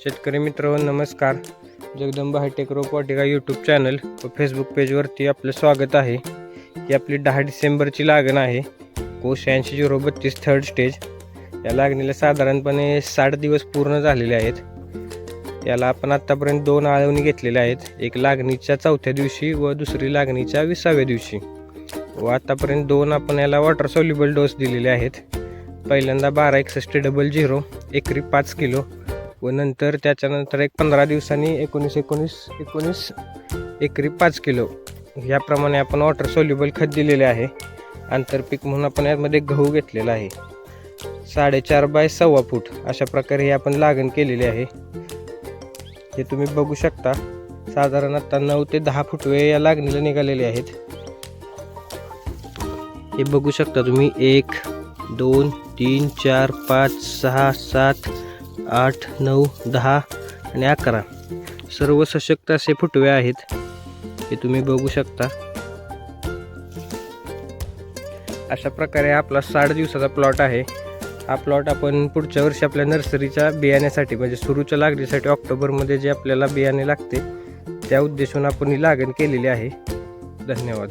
शेतकरी मित्र नमस्कार. जगदंबा हायटेक रोपवाटिका यूट्यूब चॅनल व फेसबुक पेजवरती आपलं स्वागत आहे. ही आपली दहा डिसेंबरची लागण आहे. कोश ऐंशी झिरो बत्तीस थर्ड स्टेज या लागणीला साधारणपणे साठ दिवस पूर्ण झालेले आहेत. याला आपण आत्तापर्यंत दोन आळवणी घेतलेल्या आहेत. एक लागणीच्या चौथ्या दिवशी व दुसरी लागणीच्या विसाव्या दिवशी. व आत्तापर्यंत दोन आपण याला वॉटर सॉल्युबल डोस दिलेले आहेत. पहिल्यांदा बारा एकसष्ट डबल झिरो एकरी पाच किलो व नंतर त्याच्यानंतर एक पंधरा दिवसांनी एकोणीस एकोणीस एकोणीस एकरी पाच किलो. याप्रमाणे आपण वॉटर सोल्युबल खत दिलेले आहे. आंतरपीक म्हणून आपण यामध्ये गहू घेतलेला आहे. साडेचार बाय सव्वा फूट अशा प्रकारे हे आपण लागण केलेले आहे. हे तुम्ही बघू शकता. साधारण आता नऊ ते दहा फुटवे या लागणीला निघालेले आहेत. हे बघू शकता तुम्ही. एक दोन तीन चार पाच सहा सात आठ नऊ दहा आणि अकरा. सर्व सशक्त असे फुटवे आहेत हे तुम्ही बघू शकता. अशा प्रकारे आपला साठ दिवसाचा प्लॉट आहे. हा प्लॉट आपण पुढच्या वर्षी आपल्या नर्सरीच्या बियाण्यासाठी म्हणजे सुरूच्या लागणीसाठी ऑक्टोबरमध्ये जे आपल्याला बियाणे लागते त्या उद्देशून आपण ही लागण केलेली आहे. धन्यवाद.